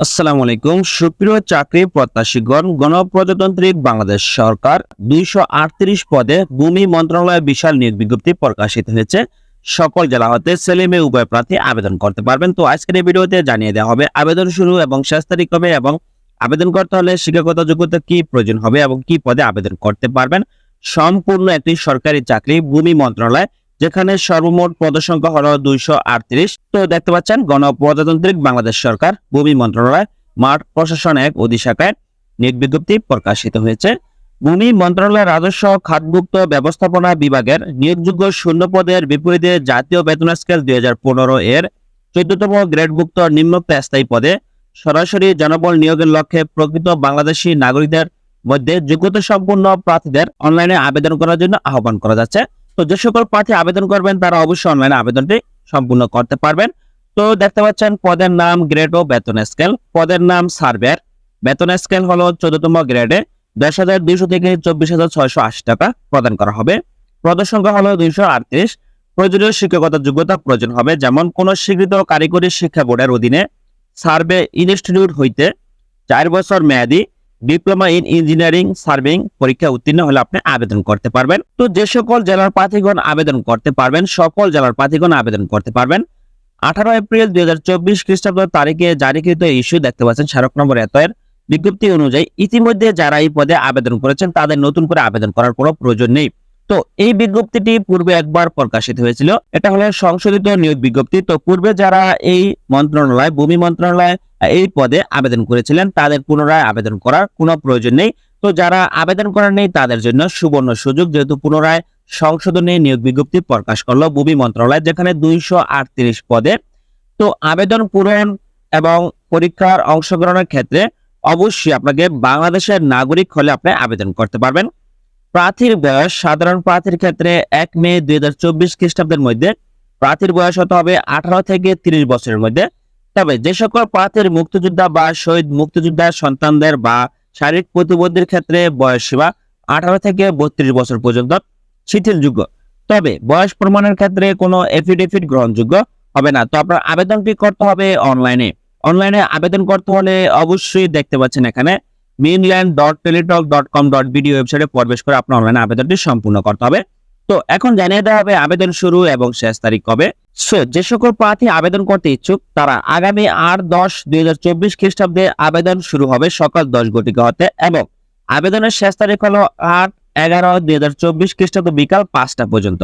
আসসালামু আলাইকুম। সুপ্রিয় চাকরি প্রত্যাশীগণ গণপ্রজাতন্ত্রিক বাংলাদেশ সরকার দুইশো আটত্রিশ পদে ভূমি মন্ত্রণালয়ে বিশাল নিয়োগ বিজ্ঞপ্তি প্রকাশিত হয়েছে। সকল জেলা হতে ছেলে মেয়ে উভয় প্রার্থী আবেদন করতে পারবেন। তো আজকের এই ভিডিওতে জানিয়ে দেওয়া হবে আবেদন শুরু এবং শেষ তারিখ হবে এবং আবেদন করতে হলে শিক্ষাগত যোগ্যতা কি প্রয়োজন হবে এবং কি পদে আবেদন করতে পারবেন। সম্পূর্ণ একটি সরকারি চাকরি ভূমি মন্ত্রণালয় যেখানে সর্বমোট পদসংখ্যা হলো দুইশো আটত্রিশ। তো দেখতে পাচ্ছেন, গণপ্রজাতান্ত্রিক বাংলাদেশ সরকার, ভূমি মন্ত্রণালয়, মাঠ প্রশাসন এক অধিশাখায় নিয়োগ বিজ্ঞপ্তি প্রকাশিত হয়েছে। ভূমি মন্ত্রণালয়ের রাজস্ব খাতভুক্ত ব্যবস্থাপনা বিভাগের নিয়োগযোগ্য শূন্য পদের বিপরীতে জাতীয় বেতন স্কেল দুই হাজার পনেরো এর চোদ্দতম গ্রেডভুক্ত নিম্নোক্ত স্থায়ী পদে সরাসরি জনবল নিয়োগের লক্ষ্যে প্রকৃত বাংলাদেশী নাগরিকদের মধ্যে যোগ্যতা সম্পন্ন প্রার্থীদের অনলাইনে আবেদন করার জন্য আহ্বান করা যাচ্ছে। তো যে সকল প্রার্থী আবেদন করবেন, তারা অবশ্যই অনলাইনে আবেদনটি সম্পূর্ণ করতে পারবেন। তো দেখতে পাচ্ছেন, পদের নাম গ্রেড ও বেতন স্কেল পদের নাম সার্ভেয়ার বেতন স্কেল হলো চোদ্দতম গ্রেডে দশ হাজার দুইশো থেকে চব্বিশ হাজার ছয়শো আশি টাকা প্রদান করা হবে। পদ সংখ্যা হলো দুইশো আটত্রিশ। প্রয়োজনীয় শিক্ষকতার যোগ্যতা প্রয়োজন হবে, যেমন কোন স্বীকৃত কারিগরি শিক্ষা বোর্ডের অধীনে সার্ভে ইনস্টিটিউট হইতে চার বছর মেয়াদী ডিপ্লোমা ইন ইঞ্জিনিয়ারিং সার্ভিং পরীক্ষা উত্তীর্ণ হলে আপনি আবেদন করতে পারবেন। তো যে সকল জেলার প্রার্থীগণ আবেদন করতে পারবেন, সকল জেলার প্রার্থীগণ আবেদন করতে পারবেন। আঠারো এপ্রিল দুই হাজার চব্বিশ খ্রিস্টাব্দ তারিখে জারিকৃত ইস্যু দেখতে পাচ্ছেন স্মারক নম্বর এত এর বিজ্ঞপ্তি অনুযায়ী ইতিমধ্যে যারা এই পদে আবেদন করেছেন, তাদের নতুন করে আবেদন করার কোনো প্রয়োজন নেই। তো এই বিজ্ঞপ্তিটি পূর্বে একবার প্রকাশিত হয়েছিল। এটা হলো সংশোধিত নিয়োগ বিজ্ঞপ্তি। তো পূর্বে যারা এই মন্ত্রণালয়, ভূমি মন্ত্রণালয় এই পদে আবেদন করেছিলেন, তাদের পুনরায় আবেদন করার কোনো প্রয়োজন নেই। তো যারা আবেদন করার নেই, তাদের জন্য সুবর্ণ সুযোগ, যেহেতু পুনরায় সংশোধনী নিয়োগ বিজ্ঞপ্তি প্রকাশ করল ভূমি মন্ত্রণালয়, যেখানে দুইশো আটত্রিশ পদে। তো আবেদন পূরণ এবং পরীক্ষার অংশগ্রহণের ক্ষেত্রে অবশ্যই আপনাকে বাংলাদেশের নাগরিক হলে আপনি আবেদন করতে পারবেন। প্রার্থীর বয়স সাধারণ প্রার্থীর ক্ষেত্রে এক মে দুই হাজার চব্বিশ খ্রিস্টাব্দের মধ্যে। প্রার্থীর বয়স হতে হবে আঠারো থেকে তিরিশ বছরের মধ্যে। তবে যে সকল প্রার্থীর মুক্তিযোদ্ধা বা শহীদ মুক্তিযোদ্ধার সন্তানদের বা শারীরিক প্রতিবন্ধীর ক্ষেত্রে বয়স সীমা আঠারো থেকে বত্রিশ বছর পর্যন্ত শিথিলযোগ্য। তবে বয়স প্রমাণের ক্ষেত্রে কোনো এফিডেভিট গ্রহণযোগ্য হবে না। তো আপনার আবেদনটি করতে হবে অনলাইনে। অনলাইনে আবেদন করতে হলে অবশ্যই দেখতে পাচ্ছেন এখানে মিনল্যান্ড dot Teletalk dot com dot BD ওয়েবসাইটে প্রবেশ করে আপনার অনলাইনে আবেদনটি সম্পূর্ণ করতে হবে। তো এখন জানিয়ে দেওয়া হবে আবেদন শুরু এবং শেষ তারিখ কবে? So, যে সকল প্রার্থী আবেদন করতে ইচ্ছুক তারা আগামী আট দশ দুই হাজার চব্বিশ খ্রিস্টাব্দে আবেদন শুরু হবে সকাল দশ ঘটিকা হতে এবং আবেদনের শেষ তারিখ হলো আট এগারো দুই হাজার চব্বিশ খ্রিস্টাব্দ বিকাল পাঁচটা পর্যন্ত।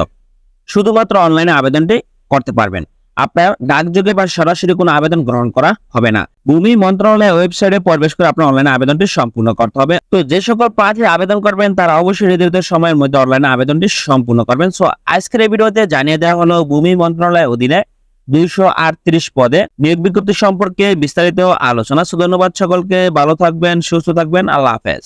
শুধুমাত্র অনলাইনে আবেদনটি করতে পারবেন। আপনার ডাকযোগে বা সরাসরি কোনো আবেদন গ্রহণ করা হবে না। ভূমি মন্ত্রণালয়ের ওয়েবসাইটে প্রবেশ করে আপনার অনলাইনে আবেদনটি সম্পূর্ণ করতে হবে। তো যে সকল প্রার্থী আবেদন করবেন, তারা অবশ্যই নির্ধারিত সময়ের মধ্যে অনলাইনে আবেদনটি সম্পূর্ণ করবেন। সো আজকের এই ভিডিওতে জানিয়ে দেওয়া হলো, ভূমি মন্ত্রণালয়ের অধীনে দুইশো আটত্রিশ পদে নিয়োগ বিজ্ঞপ্তি সম্পর্কে বিস্তারিত আলোচনা। সো ধন্যবাদ সকলকে, ভালো থাকবেন, সুস্থ থাকবেন, আল্লাহ হাফেজ।